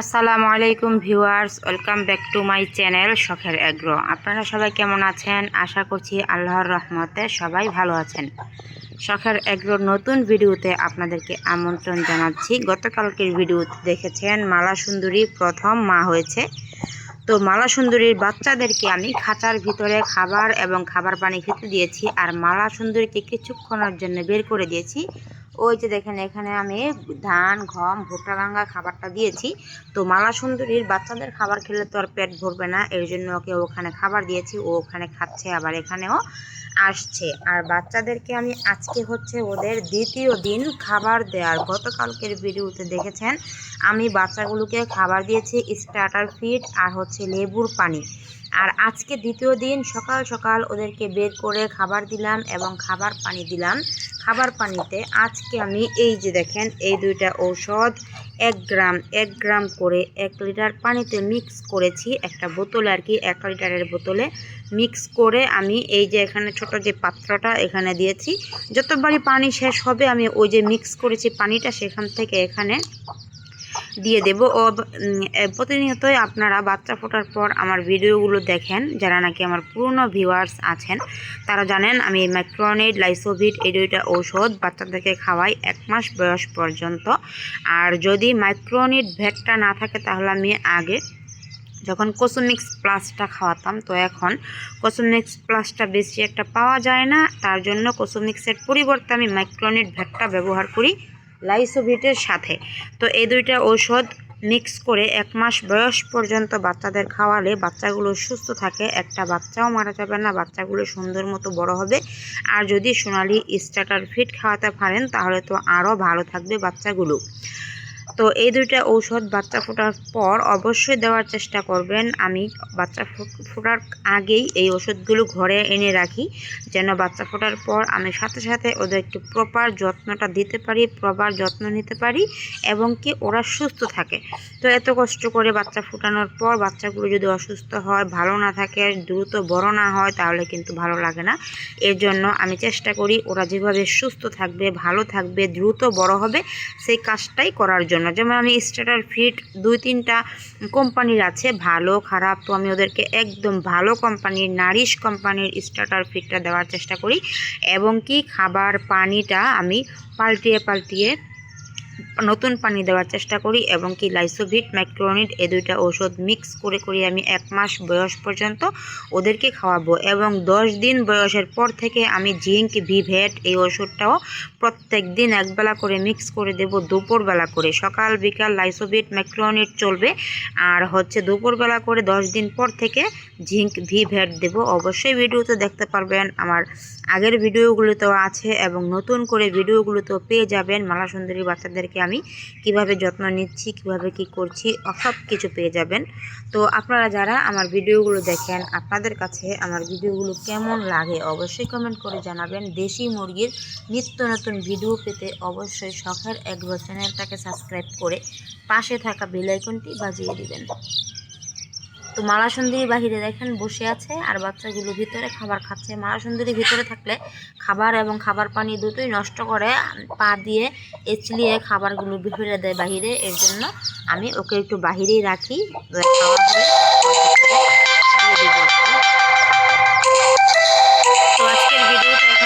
আসসালামু আলাইকুম viewers, welcome back to my channel শখের এগ্রো আপনারা সবাই কেমন আছেন? আশা করছি আল্লাহর রহমতে সবাই ভালো আছেন। শখের এগ্রোর নতুন ভিডিওতে আপনাদেরকে আমন্ত্রণ জানাচ্ছি। গতকালকের ভিডিওতে দেখেছেন মালা সুন্দরী প্রথম মা হয়েছে। তো মালা সুন্দরীর বাচ্চাদেরকে আমি খাঁচার ভিতরে খাবার এবং খাবার পানি খেতে দিয়েছি আর মালা সুন্দরীকে কিছুক্ষণের জন্য বের করে দিয়েছি। ওই যে দেখেন, এখানে আমি ধান, গম, ভুট্টা, ভাঙ্গা খাবারটা দিয়েছি। তো মালা সুন্দরীর বাচ্চাদের খাবার খেলে তো আর পেট ভরবে না, এর জন্য ওকে ওখানে খাবার দিয়েছি, ও ওখানে খাচ্ছে, আবার এখানেও আসছে। আর বাচ্চাদেরকে আমি আজকে হচ্ছে ওদের দ্বিতীয় দিন খাবার দেওয়ার। গতকালকের ভিডিওতে দেখেছেন, আমি বাচ্চাগুলোকে খাবার দিয়েছি, স্টার্টার ফিড আর হচ্ছে লেবুর পানি। আর আজকে দ্বিতীয় দিন সকাল সকাল ওদেরকে বের করে খাবার দিলাম এবং খাবার পানি দিলাম। খাবার পানিতে আজকে আমি এই যে দেখেন, এই দুইটা ঔষধ, এক গ্রাম এক গ্রাম করে এক লিটার পানিতে মিক্স করেছি। একটা বোতলে আর কি, এক লিটারের বোতলে মিক্স করে আমি এই যে এখানে ছোট যে পাত্রটা এখানে দিয়েছি। যতবারই পানি শেষ হবে, আমি ওই যে মিক্স করেছি পানিটা সেখান থেকে এখানে দিয়ে দেব। ও প্রতিনিয়তই আপনারা বাচ্চা ফোটার পর আমার ভিডিওগুলো দেখেন। যারা নাকি আমার পুরনো ভিউয়ার্স আছেন, তারা জানেন আমি ম্যাক্রোনিড লাইসোভিট এই দুইটা ঔষধ বাচ্চাদেরকে খাওয়াই এক মাস বয়স পর্যন্ত। আর যদি মাইক্রোনিড ভ্যাটটা না থাকে, তাহলে আমি আগে যখন কোসোমিক্স প্লাসটা খাওয়াতাম, তো এখন কোসোমিক্স প্লাসটা বেশি একটা পাওয়া যায় না। তার জন্য কোসোমিক্সের পরিবর্তে আমি মাইক্রোনিড ভ্যাটটা ব্যবহার করি। লাইসোভিটের সাথে। তো এই দুইটা ঔষধ মিক্স করে এক মাস বয়স পর্যন্ত বাচ্চাদের খাওয়ালে বাচ্চাগুলো সুস্থ থাকে, একটা বাচ্চাও মারা যাবে না, বাচ্চাগুলো সুন্দর মতো বড় হবে। আর যদি সোনালি স্টার্টার ফিট খাওয়াতে পারেন, তাহলে তো আরও ভালো থাকবে বাচ্চাগুলো। তো এই দুইটা ঔষধ বাচ্চা ফোটার পর অবশ্যই দেওয়ার চেষ্টা করবেন। আমি বাচ্চা ফোটার আগেই এই ওষুধগুলো ঘরে এনে রাখি, যেন বাচ্চা ফোটার পর আমি সাথে সাথে ওদেরকে প্রপার যত্নটা দিতে পারি প্রপার যত্ন নিতে পারি এবং কি ওরা সুস্থ থাকে। তো এত কষ্ট করে বাচ্চা ফোটানোর পর বাচ্চাগুলো যদি অসুস্থ হয়, ভালো না থাকে, দ্রুত বড় না হয়, তাহলে কিন্তু ভালো লাগে না। এর জন্য আমি চেষ্টা করি ওরা যেভাবে সুস্থ থাকবে, ভালো থাকবে, দ্রুত বড় হবে, সেই কাজটাই করার জন্য যেমন আমি স্টার্টার ফিট দুই, তিনটা কোম্পানির আছে, ভালো, খারাপ, তো আমি ওদেরকে একদম ভালো কোম্পানির নারিশ কোম্পানির স্টার্টার ফিটটা দেওয়ার চেষ্টা করি। এবং কি, খাবার, পানিটা আমি পাল্টিয়ে পাল্টিয়ে নতুন পানি দেওয়ার চেষ্টা করি এবং কি লাইসোভিট, ম্যাক্রোনিড এই দুইটা ওষুধ মিক্স করে করে আমি এক মাস বয়স পর্যন্ত ওদেরকে খাওয়াবো এবং দশ দিন বয়সের পর থেকে আমি জিঙ্ক, ভিভেট এই ওষুধটাও প্রত্যেক দিন একবেলা করে মিক্স করে দেব, দুপুরবেলা করে। সকাল, বিকাল লাইসোভিট, ম্যাক্রোনিড চলবে। আর হচ্ছে দুপুরবেলা করে দশ দিন পর থেকে জিঙ্ক, ভিভেট দেব। অবশ্যই ভিডিওতে দেখতে পারবেন আমার আগের ভিডিওগুলোতেও আছে এবং নতুন করে ভিডিওগুলোতেও পেয়ে যাবেন মালা সুন্দরী বাচ্চাদেরকে আমি, কীভাবে যত্ন নিচ্ছি, কীভাবে কি করছি সব কিছু পেয়ে যাবেন। তো আপনারা যারা আমার ভিডিওগুলো দেখেন, আপনাদের কাছে আমার ভিডিওগুলো কেমন লাগে অবশ্যই কমেন্ট করে জানাবেন। দেশি মুরগির নিত্য নতুন ভিডিও পেতে অবশ্যই শখের বছরের চ্যানেলটাকে সাবস্ক্রাইব করে পাশে থাকা বেলাইকনটি বাজিয়ে দিবেন। তো মালা সুন্দরী বাহিরে দেখেন বসে আছে আর বাচ্চাগুলো ভিতরে খাবার খাচ্ছে। মালা সুন্দরী ভিতরে থাকলে খাবার এবং খাবার পানি দুটোই নষ্ট করে, পা দিয়ে এচলিয়ে খাবারগুলো ফেলে দেয় বাহিরে। এর জন্য আমি ওকে একটু বাহিরেই রাখি। খাওয়া তো আজকের ভিডিওটা